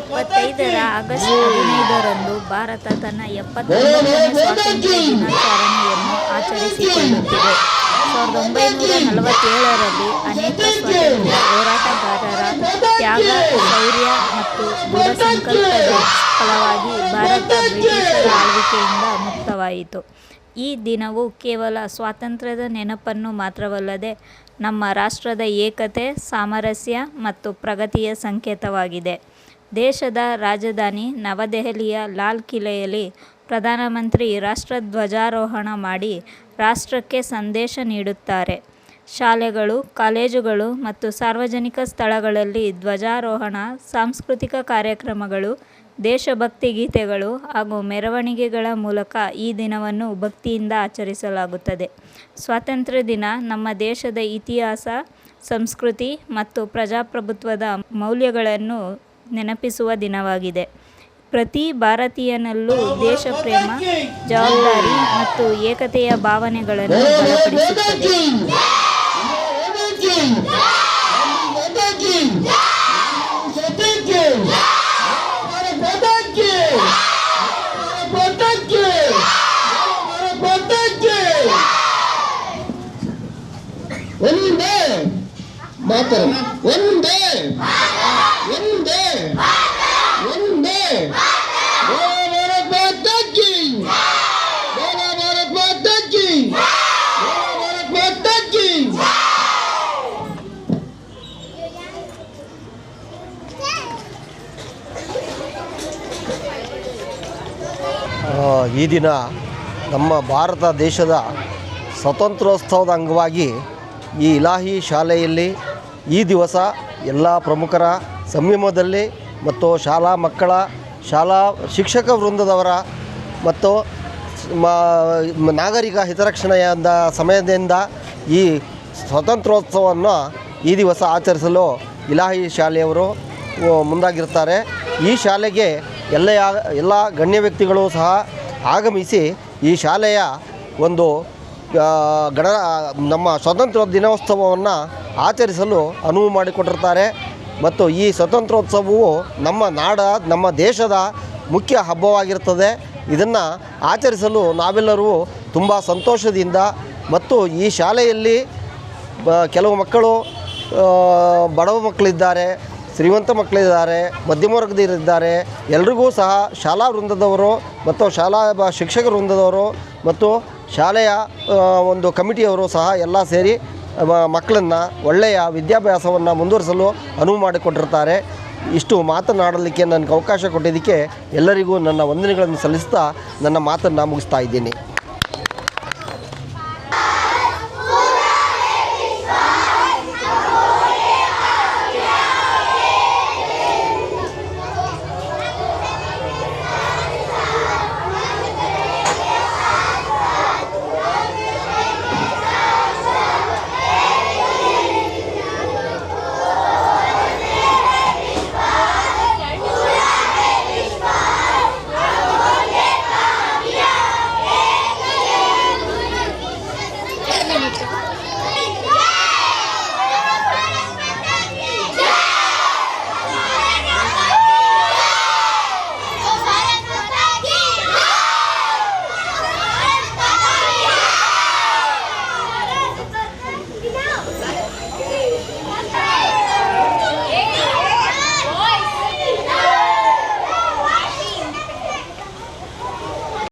ಇಪ್ಪತ್ತೈದರ ಆಗಸ್ಟ್ ಹದಿನೈದರಂದು ಭಾರತ ತನ್ನ ಎಪ್ಪತ್ತೊಂಬತ್ತನೇ ಸ್ವಾತಂತ್ರ್ಯ ದಿನಾಚರಣೆಯನ್ನು ಆಚರಿಸಿಕೊಳ್ಳುತ್ತಿದೆ. ಸಾವಿರದ ಒಂಬೈನೂರ ನಲವತ್ತೇಳರಲ್ಲಿ ಅನೇಕ ಸ್ವಾತಂತ್ರ್ಯ ಹೋರಾಟಗಾರರ ತ್ಯಾಗ ಶೌರ್ಯ ಮತ್ತು ದೃಢ ಸಂಕಲ್ಪದ ಫಲವಾಗಿ ಭಾರತ ಬ್ರಿಟಿಷರ ಆಳ್ವಿಕೆಯಿಂದ ಮುಕ್ತವಾಯಿತು. ಈ ದಿನವು ಕೇವಲ ಸ್ವಾತಂತ್ರ್ಯದ ನೆನಪನ್ನು ಮಾತ್ರವಲ್ಲದೆ ನಮ್ಮ ರಾಷ್ಟ್ರದ ಏಕತೆ ಸಾಮರಸ್ಯ ಮತ್ತು ಪ್ರಗತಿಯ ಸಂಕೇತವಾಗಿದೆ. ದೇಶದ ರಾಜಧಾನಿ ನವದೆಹಲಿಯ ಲಾಲ್ ಕಿಲೆಯಲ್ಲಿ ಪ್ರಧಾನಮಂತ್ರಿ ರಾಷ್ಟ್ರಧ್ವಜಾರೋಹಣ ಮಾಡಿ ರಾಷ್ಟ್ರಕ್ಕೆ ಸಂದೇಶ ನೀಡುತ್ತಾರೆ. ಶಾಲೆಗಳು, ಕಾಲೇಜುಗಳು ಮತ್ತು ಸಾರ್ವಜನಿಕ ಸ್ಥಳಗಳಲ್ಲಿ ಧ್ವಜಾರೋಹಣ, ಸಾಂಸ್ಕೃತಿಕ ಕಾರ್ಯಕ್ರಮಗಳು, ದೇಶಭಕ್ತಿ ಗೀತೆಗಳು ಹಾಗೂ ಮೆರವಣಿಗೆಗಳ ಮೂಲಕ ಈ ದಿನವನ್ನು ಭಕ್ತಿಯಿಂದ ಆಚರಿಸಲಾಗುತ್ತದೆ. ಸ್ವಾತಂತ್ರ್ಯ ದಿನ ನಮ್ಮ ದೇಶದ ಇತಿಹಾಸ, ಸಂಸ್ಕೃತಿ ಮತ್ತು ಪ್ರಜಾಪ್ರಭುತ್ವದ ಮೌಲ್ಯಗಳನ್ನು ನೆನಪಿಸುವ ದಿನವಾಗಿದೆ. ಪ್ರತಿ ಭಾರತೀಯನಲ್ಲೂ ದೇಶ ಪ್ರೇಮ ಜವಾಬ್ದಾರಿ ಮತ್ತು ಏಕತೆಯ ಭಾವನೆಗಳನ್ನು ಬಲಪಡಿಸುತ್ತದೆ. ಒಂದೇ ಮಾತಾಡ ಒಂದೇ ಈ ದಿನ ನಮ್ಮ ಭಾರತ ದೇಶದ ಸ್ವತಂತ್ರೋತ್ಸವದ ಅಂಗವಾಗಿ ಈ ಇಲಾಹಿ ಶಾಲೆಯಲ್ಲಿ ಈ ದಿವಸ ಎಲ್ಲ ಪ್ರಮುಖರ ಸಂಯಮದಲ್ಲಿ ಮತ್ತು ಶಾಲಾ ಮಕ್ಕಳ, ಶಾಲಾ ಶಿಕ್ಷಕ ವೃಂದದವರ ಮತ್ತು ನಾಗರಿಕ ಹಿತರಕ್ಷಣೆಯಿಂದ ಸಮಯದಿಂದ ಈ ಸ್ವಾತಂತ್ರ್ಯೋತ್ಸವವನ್ನು ಈ ದಿವಸ ಆಚರಿಸಲು ಇಲಾಹಿ ಶಾಲೆಯವರು ಮುಂದಾಗಿರ್ತಾರೆ ಈ ಶಾಲೆಗೆ ಎಲ್ಲ ಎಲ್ಲ ಗಣ್ಯ ವ್ಯಕ್ತಿಗಳು ಸಹ ಆಗಮಿಸಿ ಈ ಶಾಲೆಯ ಒಂದು ಗಣ ನಮ್ಮ ಸ್ವಾತಂತ್ರ್ಯ ದಿನೋತ್ಸವವನ್ನು ಆಚರಿಸಲು ಅನುವು ಮಾಡಿಕೊಟ್ಟಿರ್ತಾರೆ ಮತ್ತು ಈ ಸ್ವತಂತ್ರೋತ್ಸವವು ನಮ್ಮ ನಾಡ, ನಮ್ಮ ದೇಶದ ಮುಖ್ಯ ಹಬ್ಬವಾಗಿರ್ತದೆ ಇದನ್ನು ಆಚರಿಸಲು ನಾವೆಲ್ಲರೂ ತುಂಬ ಸಂತೋಷದಿಂದ ಮತ್ತು ಈ ಶಾಲೆಯಲ್ಲಿ ಕೆಲವು ಮಕ್ಕಳು ಬಡವ ಮಕ್ಕಳಿದ್ದಾರೆ, ಶ್ರೀಮಂತ ಮಕ್ಕಳಿದ್ದಾರೆ, ಮಧ್ಯಮ ವರ್ಗದವರಿದ್ದಾರೆ. ಎಲ್ರಿಗೂ ಸಹ ಶಾಲಾ ವೃಂದದವರು ಮತ್ತು ಶಾಲಾ ಶಿಕ್ಷಕ ವೃಂದದವರು ಮತ್ತು ಶಾಲೆಯ ಒಂದು ಕಮಿಟಿಯವರು ಸಹ ಎಲ್ಲ ಸೇರಿ ಮಕ್ಕಳನ್ನು ಒಳ್ಳೆಯ ವಿದ್ಯಾಭ್ಯಾಸವನ್ನು ಮುಂದುವರಿಸಲು ಅನುವು ಮಾಡಿಕೊಟ್ಟಿರ್ತಾರೆ. ಇಷ್ಟು ಮಾತನಾಡಲಿಕ್ಕೆ ನನಗೆ ಅವಕಾಶ ಕೊಟ್ಟಿದ್ದಕ್ಕೆ ಎಲ್ಲರಿಗೂ ನನ್ನ ವಂದನೆಗಳನ್ನು ಸಲ್ಲಿಸ್ತಾ ನನ್ನ ಮಾತನ್ನು ಮುಗಿಸ್ತಾ ಇದ್ದೀನಿ.